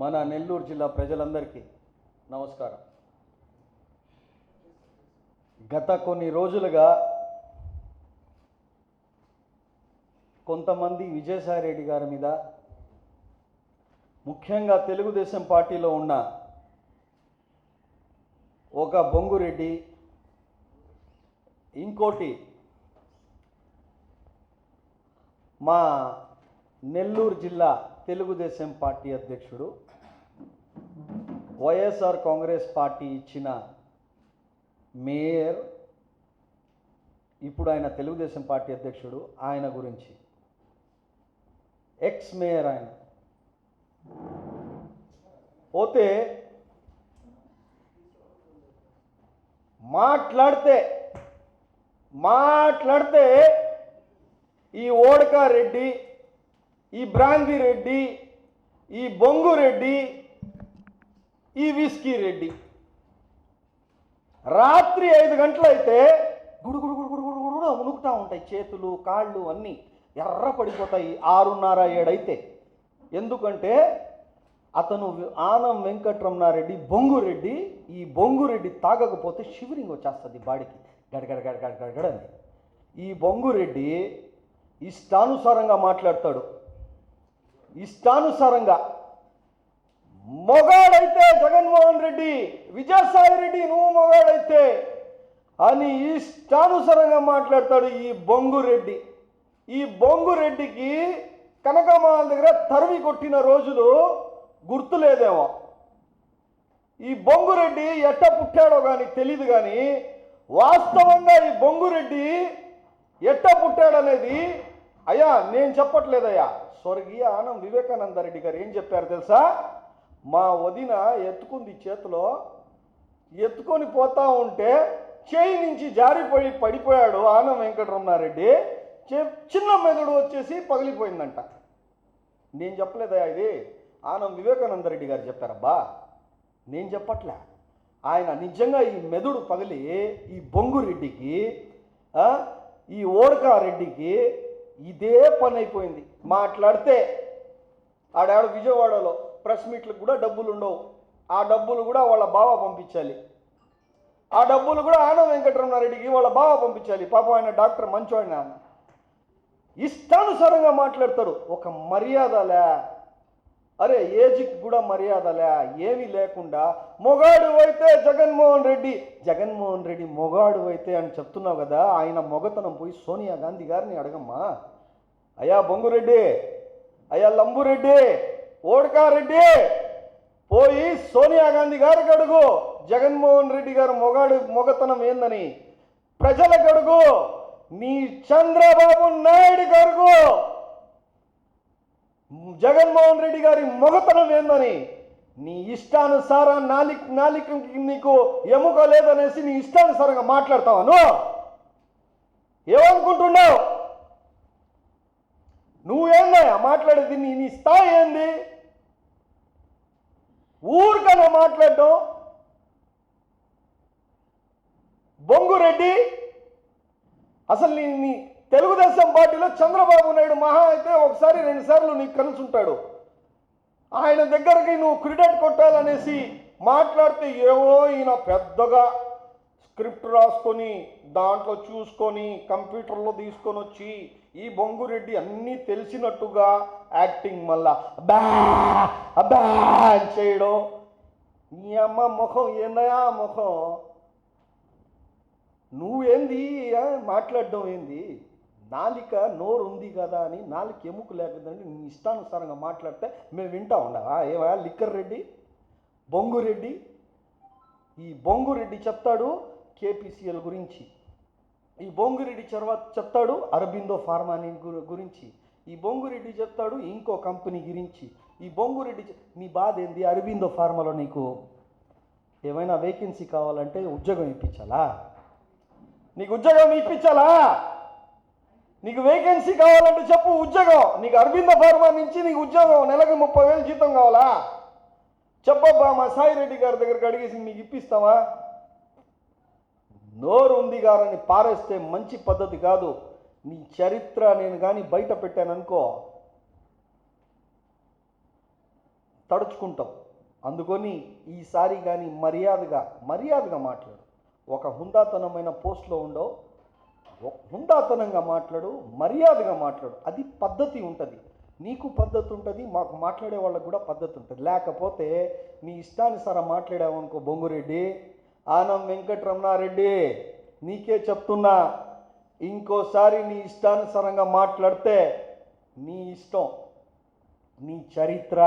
మన నెల్లూరు జిల్లా ప్రజలందరికీ నమస్కారం. గత కొన్ని రోజులుగా కొంతమంది విజయసాయిరెడ్డి గారి మీద ముఖ్యంగా తెలుగుదేశం పార్టీలో ఉన్న ఒక బొంగురెడ్డి ఇంకోటి మా నెల్లూరు జిల్లా తెలుగుదేశం పార్టీ అధ్యక్షుడు వైఎస్ఆర్ కాంగ్రెస్ పార్టీ ఇచ్చిన మేయర్ ఇప్పుడు ఆయన తెలుగుదేశం పార్టీ అధ్యక్షుడు ఆయన గురించి. ఎక్స్ మేయర్ ఆయన. పోతే మాట్లాడితే మాట్లాడితే ఈ ఓడకారెడ్డి ఈ బ్రాంగిరెడ్డి ఈ బొంగురెడ్డి ఈ విస్కీ రెడ్డి. రాత్రి ఐదు గంటలైతే గుడు గుడు గుడు గుడు గుడు గుడు ఉనుకుతా ఉంటాయి చేతులు కాళ్ళు అన్నీ. ఎర్ర పడిపోతాయి ఆరున్నర ఏడైతే. ఎందుకంటే అతను ఆనం వెంకటరమణారెడ్డి బొంగురెడ్డి ఈ బొంగురెడ్డి తాగకపోతే షివరింగ్ వచ్చేస్తుంది బాడీకి. గడగడ గడగడ గడగడ ఈ బొంగురెడ్డి ఇష్టానుసారంగా మాట్లాడతాడు. ఇష్టానుసారంగా మొగాడైతే జగన్మోహన్ రెడ్డి విజయసాయి రెడ్డి నువ్వు మొగాడైతే అని ఇష్టానుసరంగా మాట్లాడతాడు ఈ బొంగురెడ్డి ఈ బొంగురెడ్డికి కనకమాల దగ్గర తరిమి కొట్టిన రోజులు గుర్తులేదేమో. ఈ బొంగురెడ్డి ఎట్ట పుట్టాడో కానీ తెలియదు కానీ వాస్తవంగా ఈ బొంగురెడ్డి ఎట్ట పుట్టాడనేది అయ్యా నేను చెప్పట్లేదయ్యా. స్వర్గీయ ఆనం వివేకానంద రెడ్డి గారు ఏం చెప్పారు తెలుసా? మా వదిన ఎత్తుకుంది చేతిలో. ఎత్తుకొని పోతా ఉంటే చేయి నుంచి జారిపోయి పడిపోయాడు ఆనం వెంకటరమణారెడ్డి. చే- చిన్న మెదడు వచ్చేసి పగిలిపోయిందంట. నేను చెప్పలేదా ఇది? ఆనం వివేకానంద రెడ్డి గారు చెప్పారబ్బా. నేను చెప్పట్లే. ఆయన నిజంగా ఈ మెదడు పగిలి ఈ బొంగురెడ్డికి ఈ ఓడకారెడ్డికి ఇదే పని అయిపోయింది మాట్లాడితే ఆడాడు విజయవాడలో ప్రెస్ మీట్లకు కూడా డబ్బులు ఉండవు. ఆ డబ్బులు కూడా వాళ్ళ బావ పంపించాలి. ఆ డబ్బులు కూడా ఆనంద వెంకటరమణారెడ్డికి వాళ్ళ బావ పంపించాలి. పాపం ఆయన డాక్టర్ మంచోడిన ఇష్టానుసారంగా మాట్లాడతారు ఒక మర్యాదలే అరే ఏజ్కి కూడా మర్యాదలే ఏమీ లేకుండా మొగాడు అయితే జగన్మోహన్ రెడ్డి. జగన్మోహన్ రెడ్డి మొగాడు అయితే అని చెప్తున్నావు కదా ఆయన మొగతనం పోయి సోనియా గాంధీ గారిని అడగమ్మా. అయ్యా బొంగురెడ్డి. అయ్యా లంబురెడ్డి. ఓడకారెడ్డి పోయి సోనియా గాంధీ గారి అడుగు జగన్మోహన్ రెడ్డి గారు మొగాడు మొగతనం ఏందని. ప్రజల గడుగు. నీ చంద్రబాబు నాయుడు గడుగు. జగన్మోహన్ రెడ్డి గారి మొగతనం ఏందని. నీ ఇష్టానుసారం నాలిక నాలిక నీకు ఎముక లేదనేసి నీ ఇష్టానుసారంగా మాట్లాడతావా నువ్వు? ఏమనుకుంటున్నావు? నువ్వేందయ్యా మాట్లాడేది నీ నీ స్థాయి ఏంది? ఊరికన్నా మాట్లాడటం బొంగురెడ్డి అసలు నీ నీ తెలుగుదేశం పార్టీలో చంద్రబాబు నాయుడు మహా అయితే ఒకసారి రెండు సార్లు నీకు కలుసుంటాడు ఆయన దగ్గరికి నువ్వు క్రికెట్ కొట్టాలనేసి మాట్లాడితే ఏవో ఈయన పెద్దగా స్క్రిప్ట్ రాసుకొని దాంట్లో చూసుకొని కంప్యూటర్లో తీసుకొని వచ్చి ఈ బొంగురెడ్డి అన్నీ తెలిసినట్టుగా యాక్టింగ్ మళ్ళా అబ్బా అబ్బా అని చేయడం. నీ అమ్మ ముఖం ఏందయా ముఖం నువ్వేంది మాట్లాడడం ఏంది? నాలిక నోరు ఉంది కదా అని నాలిక ఎముక లేకదండి నీ ఇష్టానుసారంగా మాట్లాడితే మేము వింటా ఉండవా? ఏవా? లిక్కర్ రెడ్డి? బొంగురెడ్డి? ఈ బొంగురెడ్డి చెప్తాడు కేపీసీఎల్ గురించి. ఈ బొంగురెడ్డి తర్వాత చెప్తాడు అరబిందో ఫార్మాని గు- గురించి. ఈ బొంగురెడ్డి చెప్తాడు ఇంకో కంపెనీ గురించి. ఈ బొంగురెడ్డి మీ బాధ ఏంది? అరబిందో ఫార్మాలో నీకు ఏమైనా వేకెన్సీ కావాలంటే ఉద్యోగం ఇప్పించాలా? నీకు ఉద్యోగం ఇప్పించాలా? నీకు వేకెన్సీ కావాలంటే చెప్పు ఉద్యోగం. నీకు అరవింద ఫార్మా నుంచి నీకు ఉద్యోగం నెలకు ముప్పై వేలు జీతం కావాలా? చెప్పబ్బా మా సాయి రెడ్డి గారి దగ్గరికి అడిగేసి మీకు ఇప్పిస్తావా? నోరు ఉంది గారని పారేస్తే మంచి పద్ధతి కాదు. నీ చరిత్ర నేను కానీ బయట పెట్టాననుకో తడుచుకుంటాం అందుకొని ఈసారి కానీ మర్యాదగా మర్యాదగా మాట్లాడు. ఒక హుందాతనమైన పోస్ట్లో ఉండవు. హుందాతనంగా మాట్లాడు మర్యాదగా మాట్లాడు. అది పద్ధతి ఉంటుంది. నీకు పద్ధతి ఉంటుంది మాకు మాట్లాడే వాళ్ళకు కూడా పద్ధతి ఉంటుంది. లేకపోతే నీ ఇష్టానుసారం మాట్లాడావనుకో బొంగురెడ్డి ఆనం వెంకటరమణారెడ్డి నీకే చెప్తున్నా ఇంకోసారి నీ ఇష్టానుసారంగా మాట్లాడితే నీ ఇష్టం నీ చరిత్ర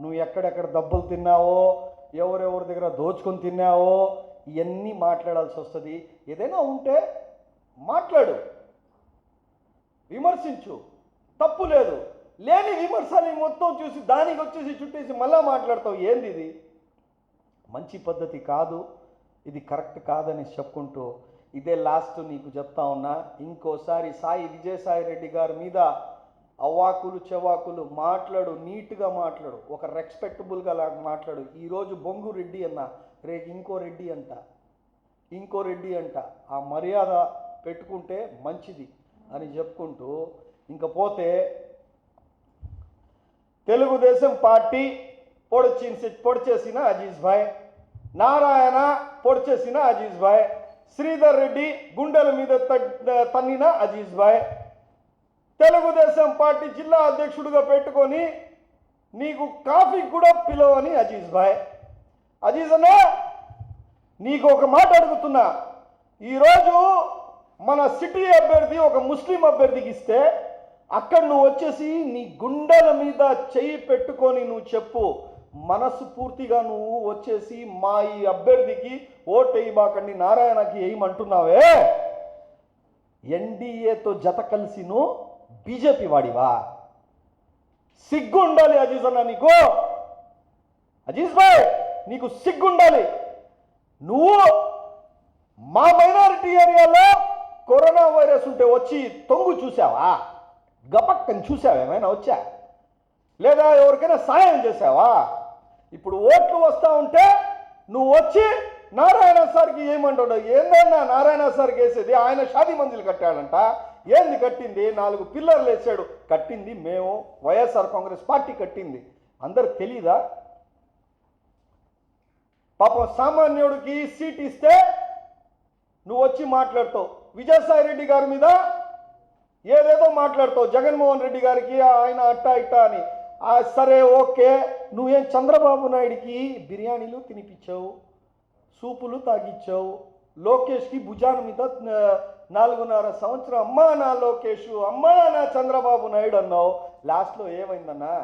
నువ్వు ఎక్కడెక్కడ దెబ్బలు తిన్నావో ఎవరెవరి దగ్గర దోచుకొని తిన్నావో ఇవన్నీ మాట్లాడాల్సి వస్తుంది. ఏదైనా ఉంటే మాట్లాడు విమర్శించు. తప్పు లేదు. లేని విమర్శని మొత్తం చూసి దానికి వచ్చేసి చుట్టేసి మళ్ళా మాట్లాడతావు. ఏంది ఇది? మంచి పద్ధతి కాదు. ఇది కరెక్ట్ కాదని చెప్పుకుంటూ ఇదే లాస్ట్ నీకు చెప్తా ఉన్నా ఇంకోసారి సాయి విజయసాయి రెడ్డి గారి మీద అవాకులు చెవాకులు మాట్లాడు నీట్గా మాట్లాడు ఒక రెస్పెక్టబుల్గా లాగా మాట్లాడు. ఈరోజు బొంగు రెడ్డి అన్న రేపు ఇంకో రెడ్డి అంట ఇంకో రెడ్డి అంట ఆ మర్యాద పెట్టుకుంటే మంచిది అని చెప్పుకుంటూ ఇంకపోతే తెలుగుదేశం పార్టీ పొడిచి పొడిచేసిన అజీజ్ భాయ్ నారాయణ పొడిచేసిన అజీజ్ భాయ్ శ్రీధర్ రెడ్డి గుండెల మీద తన్నిన అజీజ్ భాయ్. తెలుగుదేశం పార్టీ జిల్లా అధ్యక్షుడిగా పెట్టుకొని నీకు కాఫీ కూడా పిలవని అజీజ్ భాయ్. అజీజ్ అన్న నీకు ఒక మాట అడుగుతున్నా. ఈరోజు మన సిటీ అభ్యర్థి ఒక ముస్లిం అభ్యర్థికి ఇస్తే అక్కడ నువ్వు వచ్చేసి నీ గుండెల మీద చెయ్యి పెట్టుకొని నువ్వు చెప్పు. మనస్ఫూర్తిగా నువ్వు వచ్చేసి మా ఈ అభ్యర్థికి ఓటు వేయబాకండి నారాయణకి వేయమంటున్నావే? ఎన్డీఏతో జత కలిసి నువ్వు బీజేపీ వాడివా? సిగ్గు ఉండాలి అజీజ్ అన్న నీకు? అజీజ్ భాయ్ నీకు సిగ్గు ఉండాలి నువ్వు మా మైనారిటీ ఏరియాలో కరోనా వైరస్ ఉంటే వచ్చి తొంగు చూసావా? గపక్కని చూసావా? ఏమైనా వచ్చా? లేదా ఎవరికైనా సాయం చేసావా? ఇప్పుడు ఓట్లు వస్తా ఉంటే నువ్వు వచ్చి నారాయణ సార్కి ఏమంటాడు ఏందన్నా నారాయణ సార్కి వేసేది ఆయన షాదీ మందిలు కట్టాడంట. ఏంది కట్టింది? నాలుగు పిల్లర్లు వేసాడు. కట్టింది మేము వైఎస్ఆర్ కాంగ్రెస్ పార్టీ కట్టింది. అందరికి తెలీదా? పాపం సామాన్యుడికి సీట్ ఇస్తే నువ్వు వచ్చి మాట్లాడతావు. విజయసాయి రెడ్డి గారి మీద ఏదేదో మాట్లాడతావు. జగన్మోహన్ రెడ్డి గారికి ఆయన అట్టా ఇట్టా అని. సరే ఓకే. నువ్వేం చంద్రబాబు నాయుడికి బిర్యానీలు తినిపించావు సూపులు తాగిచ్చావు లోకేష్కి భుజాన మీద నాలుగున్నర సంవత్సరం అమ్మా నా లోకేష్ అమ్మా నా చంద్రబాబు నాయుడు అన్నావు. లాస్ట్లో ఏమైందన్నా?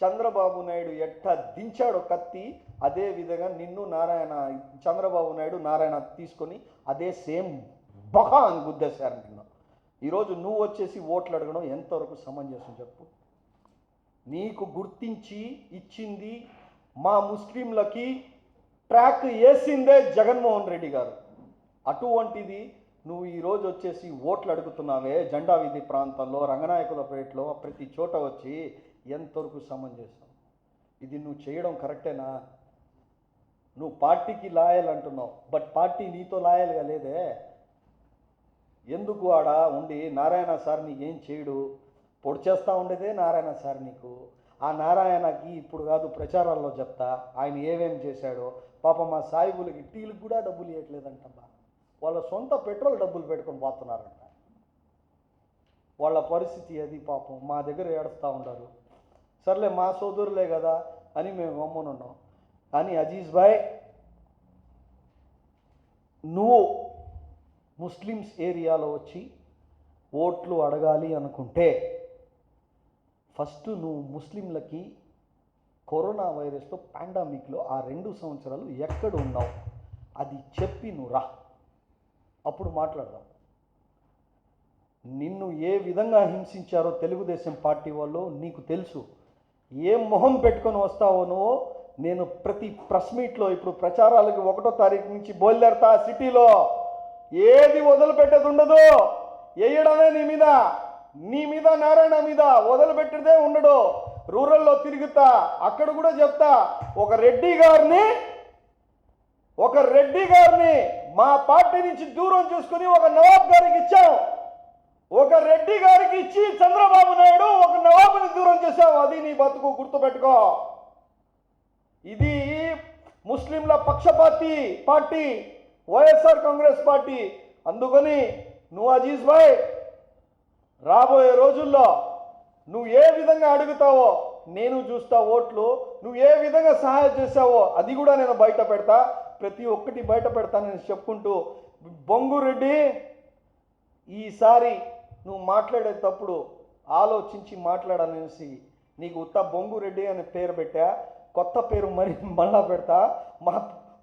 చంద్రబాబు నాయుడు ఎట్ట దించాడో కత్తి అదే విధంగా నిన్ను నారాయణ చంద్రబాబు నాయుడు నారాయణ తీసుకొని అదే సేమ్ బహా అని గుద్దేశారు నిన్ను ఈరోజు నువ్వు వచ్చేసి ఓట్లు అడగడం ఎంతవరకు సమంజసం చెప్పు. నీకు గుర్తించి ఇచ్చింది మా ముస్లింలకి ట్రాక్ వేసిందే జగన్మోహన్ రెడ్డి గారు. అటువంటిది నువ్వు ఈరోజు వచ్చేసి ఓట్లు అడుగుతున్నావే జెండా వీధి ప్రాంతంలో రంగనాయకులపేటలో ప్రతి చోట వచ్చి ఎంతవరకు సమంజసం ఇది నువ్వు చేయడం కరెక్టేనా? నువ్వు పార్టీకి లాయల్ అంటున్నావు బట్ పార్టీ నీతో లాయల్గా లేదే? ఎందుకు ఆడ ఉండి నారాయణ సార్ నీకేం చేయడు? పొడి చేస్తూ ఉండేదే నారాయణ సార్ నీకు. ఆ నారాయణకి ఇప్పుడు కాదు ప్రచారాల్లో చెప్తా ఆయన ఏమేం చేశాడో. పాప మా సాయిబులకి టీలకు కూడా డబ్బులు ఇవ్వట్లేదంటమ్మా వాళ్ళ సొంత పెట్రోల్ డబ్బులు పెట్టుకొని పోతున్నారంట. వాళ్ళ పరిస్థితి అది పాపం మా దగ్గర ఏడుస్తూ ఉండరు సర్లే మా సోదరులే కదా అని మేము గమ్మునున్నాం. కానీ అజీజ్ భాయ్ నువ్వు ముస్లిమ్స్ ఏరియాలో వచ్చి ఓట్లు అడగాలి అనుకుంటే ఫస్ట్ నువ్వు ముస్లింలకి కరోనా వైరస్తో పాండమిక్లో ఆ రెండు సంవత్సరాలు ఎక్కడ ఉన్నావు? అది చెప్పి నువ్వు రా. అప్పుడు మాట్లాడదాం. నిన్ను ఏ విధంగా హింసించారో తెలుగుదేశం పార్టీ వాళ్ళు నీకు తెలుసు. ఏ మొహం పెట్టుకొని వస్తావో నువ్వు? నేను ప్రతి ప్రెస్ మీట్లో ఇప్పుడు ప్రచారాలకు ఒకటో తారీఖు నుంచి బయలుదేరతా సిటీలో. ఏది వదిలిపెట్టేది ఉండదు. వేయడమే నీ మీద. నీ మీద నారాయణ మీద వదిలిపెట్టేదే ఉండడు. రూరల్లో తిరుగుతా అక్కడ కూడా చెప్తా ఒక రెడ్డి గారిని ఒక రెడ్డి గారిని మా పార్టీ నుంచి దూరం చేసుకుని ఒక నవాబ్ గారికి ఇచ్చాం. ఒక రెడ్డి గారికి ఇచ్చి చంద్రబాబు నాయుడు ఒక నవాబుని దూరం చేశాం అది నీ బతుకు గుర్తుపెట్టుకో. ఇది ముస్లింల పక్షపాతి పార్టీ వైఎస్ఆర్ కాంగ్రెస్ పార్టీ. అందుకని నువ్వు అజీజ్ భాయ్ రాబోయే రోజుల్లో నువ్వు ఏ విధంగా అడుగుతావో నేను చూస్తా ఓట్లు నువ్వు ఏ విధంగా సహాయం చేసావో అది కూడా నేను బయట పెడతా. ప్రతి ఒక్కటి బయట పెడతానని చెప్పుకుంటూ బొంగురెడ్డి ఈసారి నువ్వు మాట్లాడేటప్పుడు ఆలోచించి మాట్లాడాలనేసి నీకు ఉత్త బొంగురెడ్డి అనే పేరు పెట్టా. కొత్త పేరు మరి మళ్ళా పెడతా. మా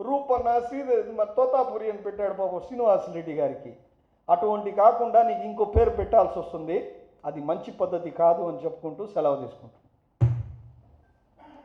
రూపన్న శ్రీదేవి మా తోతాపురి అని పెట్టాడు పాపం శ్రీనివాస్ రెడ్డి గారికి. అటువంటి కాకుండా నీకు ఇంకో పేరు పెట్టాల్సి వస్తుంది. అది మంచి పద్ధతి కాదు అని చెప్పుకుంటూ సెలవు తీసుకుంటాం